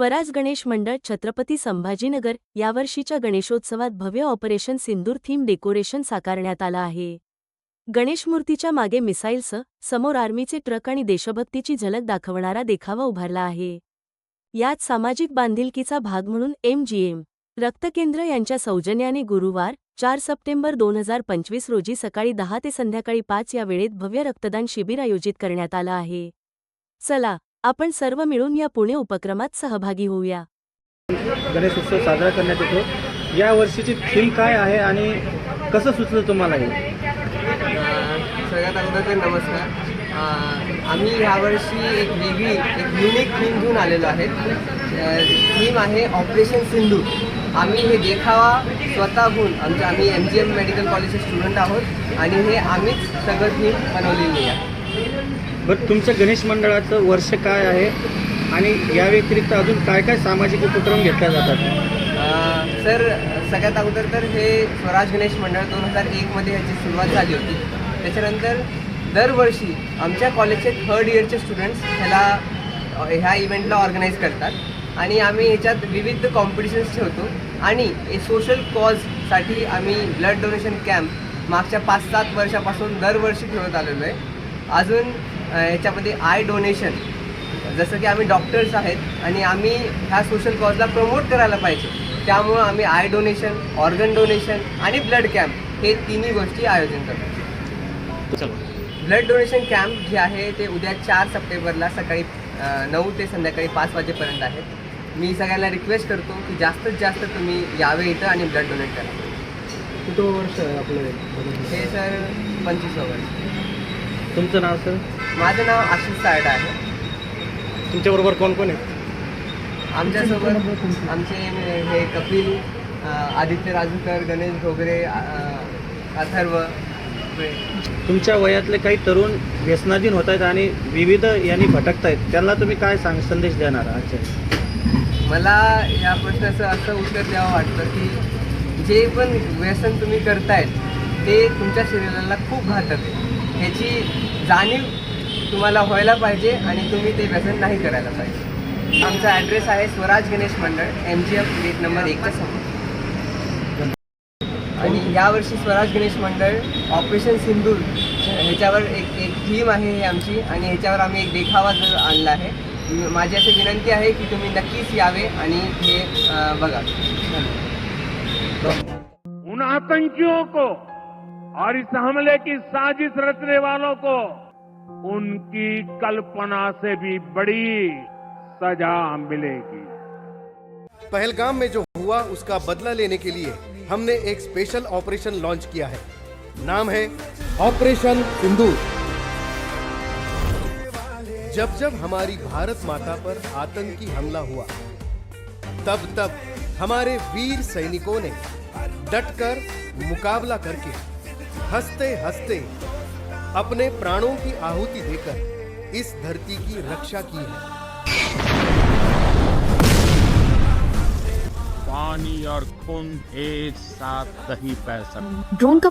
स्वराज गणेश मंडळ छत्रपती संभाजीनगर यावर्षीच्या गणेशोत्सवात भव्य ऑपरेशन सिंदूर थीम डेकोरेशन साकारण्यात आलं आहे. गणेशमूर्तीच्या मागे मिसाईलसह समोर आर्मीचे ट्रक आणि देशभक्तीची झलक दाखवणारा देखावा उभारला आहे. यात सामाजिक बांधिलकीचा भाग म्हणून एमजीएम रक्तकेंद्र यांच्या सौजन्याने गुरुवार चार सप्टेंबर दोन हजार पंचवीस रोजी सकाळी दहा ते संध्याकाळी पाच या वेळेत भव्य रक्तदान शिबिर आयोजित करण्यात आलं आहे. चला आपण सर्व मिळून या पुणे उपक्रमात सहभागी होऊया. गणेश उत्सव साजरा करण्यात येतो. या वर्षीची थीम काय आहे आणि कसं सुचलं तुम्हाला हे? सगळ्यात अगोदर तर नमस्कार. अ, आम्ही ह्यावर्षी एक वेगळी एक युनिक थीम घेऊन आलेलो आहे. थीम आहे ऑपरेशन सिंधू आम्ही हे देखावा स्वतःहून आमच्या आम्ही एम जी एम मेडिकल कॉलेजचे स्टुडंट आहोत आणि हे आम्हीच सगळं थीम बनवलेली आहे. बट तुमचं गणेश मंडळाचं वर्ष काय आहे? आणि या व्यतिरिक्त अजून काय काय सामाजिक उपक्रम घेतल्या जातात? सर सगळ्यात अगोदर तर हे स्वराज गणेश मंडळ दोन हजार एकमध्ये ह्याची सुरुवात झाली होती. त्याच्यानंतर दरवर्षी आमच्या कॉलेजचे थर्ड इयरचे स्टुडंट्स ह्याला ह्या इव्हेंटला ऑर्गनाईज करतात. आणि आम्ही ह्याच्यात विविध कॉम्पिटिशन्स ठेवतो. आणि सोशल कॉजसाठी आम्ही ब्लड डोनेशन कॅम्प मागच्या पाच सात वर्षापासून दरवर्षी ठेवत आलेलो आहे. अजून अ, ह्याच्यामध्ये आय डोनेशन. जसं की आम्ही डॉक्टर्स आहेत आणि आम्ही ह्या सोशल कॉजला प्रमोट करायला पाहिजे. त्यामुळं आम्ही आय डोनेशन ऑर्गन डोनेशन आणि ब्लड कॅम्प हे तिन्ही गोष्टी आयोजन करतो. ब्लड डोनेशन कॅम्प जे आहे ते उद्या चार सप्टेंबरला सकाळी नऊ ते संध्याकाळी पाच वाजेपर्यंत आहे. मी सगळ्यांना रिक्वेस्ट करतो की जास्तीत जास्त तुम्ही यावे इथं आणि ब्लड डोनेट करा. किती वर्ष आहे आपलं हे सर पंचवीस वर्ष. तुमचं नाव सर माझं नाव आशिष सारडा आहे. तुमच्याबरोबर कोण कोण आहे आमच्यासोबत आमचे हे कपिल आदित्य राजूकर गणेश घोगरे अथर्व. तुमच्या वयातले काही तरुण व्यसनाधीन होत आहेत आणि विविध यांनी भटकत आहेत. त्यांना तुम्ही काय सांग संदेश देणार आजच्या मला या प्रश्नाचं असं उत्तर द्यावं वाटतं की जे पण व्यसन तुम्ही करतायत ते तुमच्या शरीराला खूप घातक आहे. ह्याची जाणीव तुम्हाला व्हायला पाहिजे आणि तुम्ही ते व्यसन नाही करायला पाहिजे. आमचा ॲड्रेस आहे Swaraj Ganesh Mandal M G F gate number एकच्या समोर. आणि यावर्षी स्वराज गणेश मंडळ ऑपरेशन सिंधूर ह्याच्यावर एक एक थीम आहे हे आमची आणि ह्याच्यावर आम्ही एक देखावा जो आणला आहे. माझी अशी विनंती आहे की तुम्ही नक्कीच यावे आणि हे बघा. उन आतंकियों को और इस हमले की साजिश रचने वालों को उनकी कल्पना से भी बड़ी सजा मिलेगी। पहलगाम में जो हुआ, उसका बदला लेने के लिए हमने एक स्पेशल ऑपरेशन लॉन्च किया है। नाम है ऑपरेशन सिंदूर। जब जब हमारी भारत माता पर आतंकी हमला हुआ, तब तब हमारे वीर सैनिकों ने डटकर मुकाबला करके हँसते हँसते अपने प्राणों की आहुति देकर इस धरती की रक्षा की है। पानी और खून एक साथ नहीं पैसा ड्रोन का